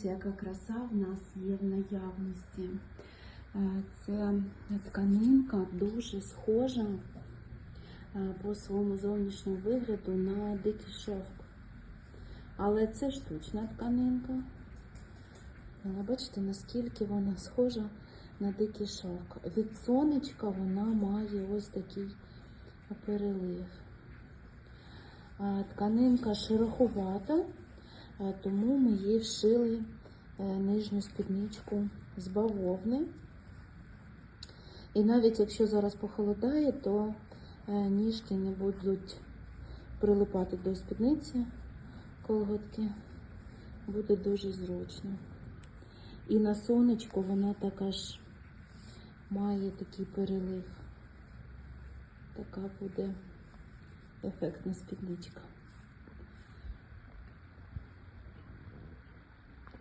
Яка краса в нас є в наявності. Е, Це тканинка дуже схожа е, по своєму зовнішньому вигляду на дикий шовк. Але це штучна тканинка. Але бачите, наскільки вона схожа на дикий шовк. Від сонечка вона має ось такий перелив. Тканинка шероховата, тому ми їй вшили е, нижню спідничку з бавовни. І навіть якщо зараз похолодає, то е, ніжки не будуть прилипати до спідниці колготки. Буде дуже зручно. І на сонечку вона також має такий перелив. Така буде ефектна спідничка.